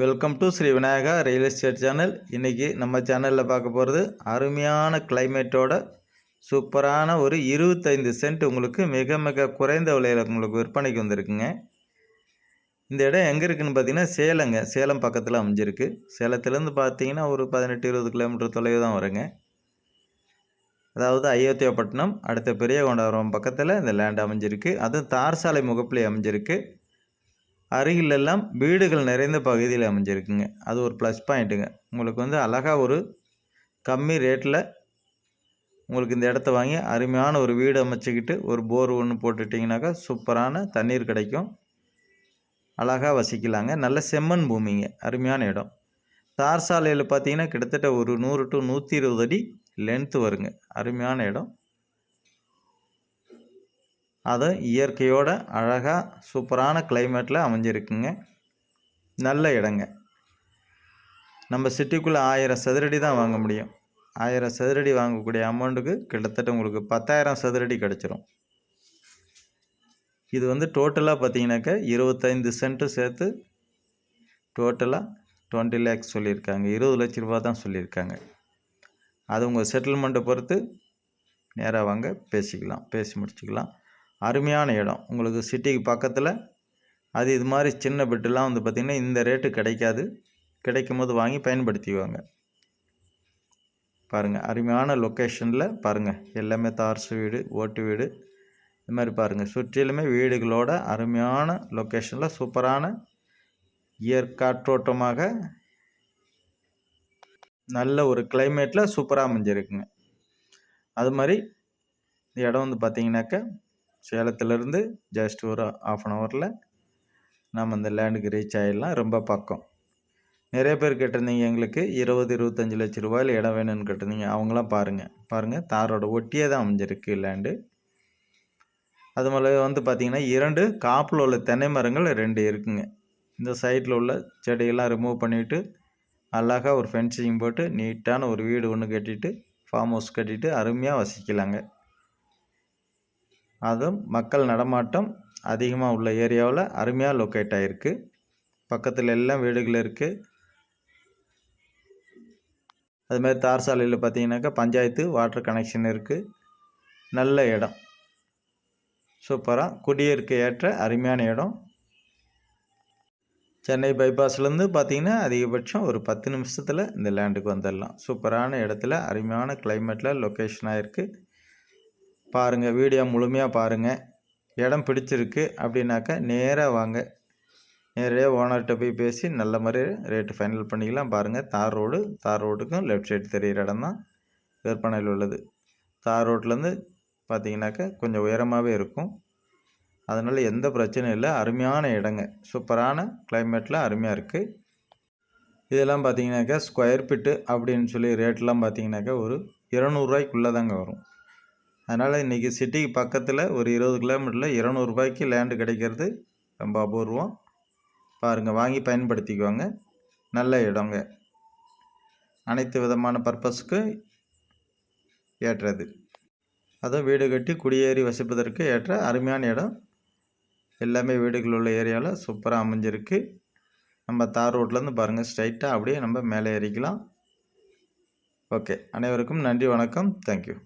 Welcome to Sri Vinayaka real estate channel இன்றைக்கி நம்ம சேனலில் பார்க்க போகிறது அருமையான கிளைமேட்டோட சூப்பரான ஒரு இருபத்தைந்து சென்ட் உங்களுக்கு மிக மிக குறைந்த விலையில் உங்களுக்கு விற்பனைக்கு வந்திருக்குங்க. இந்த இடம் எங்கே இருக்குதுன்னு பார்த்தீங்கன்னா சேலங்க. சேலம் பக்கத்தில் அமைஞ்சிருக்கு. சேலத்துலேருந்து பார்த்தீங்கன்னா ஒரு பதினெட்டு இருபது கிலோமீட்டர் தொலைவு தான் வருங்க. அதாவது அயோத்தியாப்பட்டினம் அடுத்த பெரிய கொண்டாரம் பக்கத்தில் இந்த லேண்ட் அமைஞ்சிருக்கு. அதுவும் தார் சாலை முகப்பிலே அமைஞ்சிருக்கு. அருகிலெல்லாம் வீடுகள் நிறைந்த பகுதியில் அமைஞ்சிருக்குங்க. அது ஒரு ப்ளஸ் பாயிண்ட்டுங்க உங்களுக்கு வந்து அழகாக ஒரு கம்மி ரேட்டில் உங்களுக்கு இந்த இடத்த வாங்கி அருமையான ஒரு வீடு அமைச்சிக்கிட்டு ஒரு போர் ஒன்று போட்டுட்டிங்கனாக்கா சூப்பரான தண்ணீர் கிடைக்கும். அழகாக வசிக்கலாங்க. நல்ல செம்மண் பூமிங்க. அருமையான இடம். தார் சாலையில் பார்த்தீங்கன்னா கிட்டத்தட்ட ஒரு நூறு டு நூற்றி இருபது அடி லென்த்து வருங்க. அருமையான இடம். அது இயற்கையோட அழகாக சூப்பரான கிளைமேட்டில் அமைஞ்சிருக்குங்க. நல்ல இடங்க. நம்ம சிட்டிக்குள்ளே ஆயிரம் சதுரடி தான் வாங்க முடியும். ஆயிரம் சதுரடி வாங்கக்கூடிய அமௌண்ட்டுக்கு கிட்டத்தட்ட உங்களுக்கு பத்தாயிரம் சதுரடி கிடச்சிரும். இது வந்து டோட்டலாக பார்த்தீங்கன்னாக்கா இருபத்தைந்து சென்ட்டு சேர்த்து டோட்டலாக டுவெண்ட்டி லேக்ஸ் சொல்லியிருக்காங்க. இருபது லட்ச ரூபா தான் சொல்லியிருக்காங்க. அது உங்கள் செட்டில்மெண்ட்டை பொறுத்து நேராக வாங்க பேசிக்கலாம் பேசி முடிச்சுக்கலாம். அருமையான இடம். உங்களுக்கு சிட்டிக்கு பக்கத்தில் அது இது மாதிரி சின்ன பெட்டுலாம் வந்து பார்த்திங்கன்னா இந்த ரேட்டு கிடைக்காது. கிடைக்கும் போது வாங்கி பயன்படுத்திக்குவாங்க. பாருங்கள் அருமையான லொக்கேஷனில் பாருங்கள் எல்லாமே தார்சு வீடு ஓட்டு வீடு. இது மாதிரி பாருங்கள் சுற்றிலுமே வீடுகளோட அருமையான லொக்கேஷனில் சூப்பரான இயற்காற்றோட்டமாக நல்ல ஒரு கிளைமேட்டில் சூப்பராக அமைஞ்சிருக்குங்க. அது மாதிரி இந்த இடம் வந்து பார்த்திங்கனாக்கா சேலத்துலேருந்து ஜஸ்ட் ஒரு ஆஃப் அன் ஹவரில் நம்ம இந்த லேண்டுக்கு ரீச் ஆகிடலாம் ரொம்ப பக்கம். நிறைய பேர் கேட்டிருந்தீங்க எங்களுக்கு இருபது இருபத்தஞ்சி லட்ச ரூபாயில் இடம் வேணும்னு கேட்டிருந்தீங்க. அவங்களாம் பாருங்கள் பாருங்கள் தாரோட ஒட்டியே தான் அமைஞ்சிருக்கு லேண்டு அது மேலே வந்து பார்த்திங்கன்னா இரண்டு காப்பில் உள்ள தென்னை மரங்கள் ரெண்டு இருக்குங்க. இந்த சைட்டில் உள்ள செடியெல்லாம் ரிமூவ் பண்ணிவிட்டு அழகாக ஒரு ஃபென்சிங் போட்டு நீட்டான ஒரு வீடு ஒன்று கட்டிட்டு ஃபார்ம் ஹவுஸ் கட்டிட்டு அருமையாக வசிக்கலாங்க. அதுவும் மக்கள் நடமாட்டம் அதிகமாக உள்ள ஏரியாவில் அருமையாக லொக்கேட் ஆகிருக்கு பக்கத்தில் எல்லாம் வீடுகள் இருக்குது அதுமாதிரி தார் சாலையில் பார்த்தீங்கன்னாக்கா பஞ்சாயத்து வாட்டர் கனெக்ஷன் இருக்குது நல்ல இடம். சூப்பராக குடியிருக்க ஏற்ற அருமையான இடம். சென்னை பைபாஸ்லேருந்து பார்த்தீங்கன்னா அதிகபட்சம் ஒரு பத்து நிமிஷத்தில் இந்த லேண்டுக்கு வந்துடலாம். சூப்பரான இடத்துல அருமையான கிளைமேட்டில் லொக்கேஷன் ஆகிருக்கு பாருங்கள் வீடியோ முழுமையாக பாருங்கள் இடம் பிடிச்சிருக்கு அப்படின்னாக்கா நேராக வாங்க. நேரடியாக ஓனர்கிட்ட போய் பேசி நல்ல மாதிரி ரேட்டு ஃபைனல் பண்ணிக்கலாம். பாருங்கள் தார் ரோடு தார் ரோடுக்கும் லெஃப்ட் சைடு தெரிகிற இடம் தான் விற்பனையில் உள்ளது. தார் ரோட்லேருந்து பார்த்தீங்கன்னாக்கா கொஞ்சம் உயரமாகவே இருக்கும். அதனால் எந்த பிரச்சனையும் இல்லை. அருமையான இடங்க. சூப்பரான கிளைமேட்டில் அருமையாக இருக்குது இதெல்லாம் பார்த்தீங்கன்னாக்கா ஸ்கொயர் ஃபிட்டு அப்படின்னு சொல்லி ரேட்லாம் பார்த்தீங்கன்னாக்கா ஒரு இரநூறுவாய்க்குள்ளே தாங்க வரும். அதனால் இன்றைக்கி சிட்டிக்கு பக்கத்தில் ஒரு இருபது கிலோமீட்டரில் இரநூறுபாய்க்கு லேண்டு கிடைக்கிறது ரொம்ப அபூர்வம். பாருங்கள் வாங்கி பயன்படுத்திக்குவாங்க நல்ல இடங்க. அனைத்து விதமான பர்பஸ்க்கு ஏற்றது. அதுவும் வீடு கட்டி குடியேறி வசிப்பதற்கு ஏற்ற அருமையான இடம். எல்லாமே வீடுகள் உள்ள ஏரியாவில் சூப்பராக அமைஞ்சிருக்கு. நம்ம தார் ரோட்லேருந்து பாருங்கள் ஸ்ட்ரைட்டாக அப்படியே நம்ம மேலே ஏறிக்கலாம். ஓகே அனைவருக்கும் நன்றி வணக்கம். தேங்க்யூ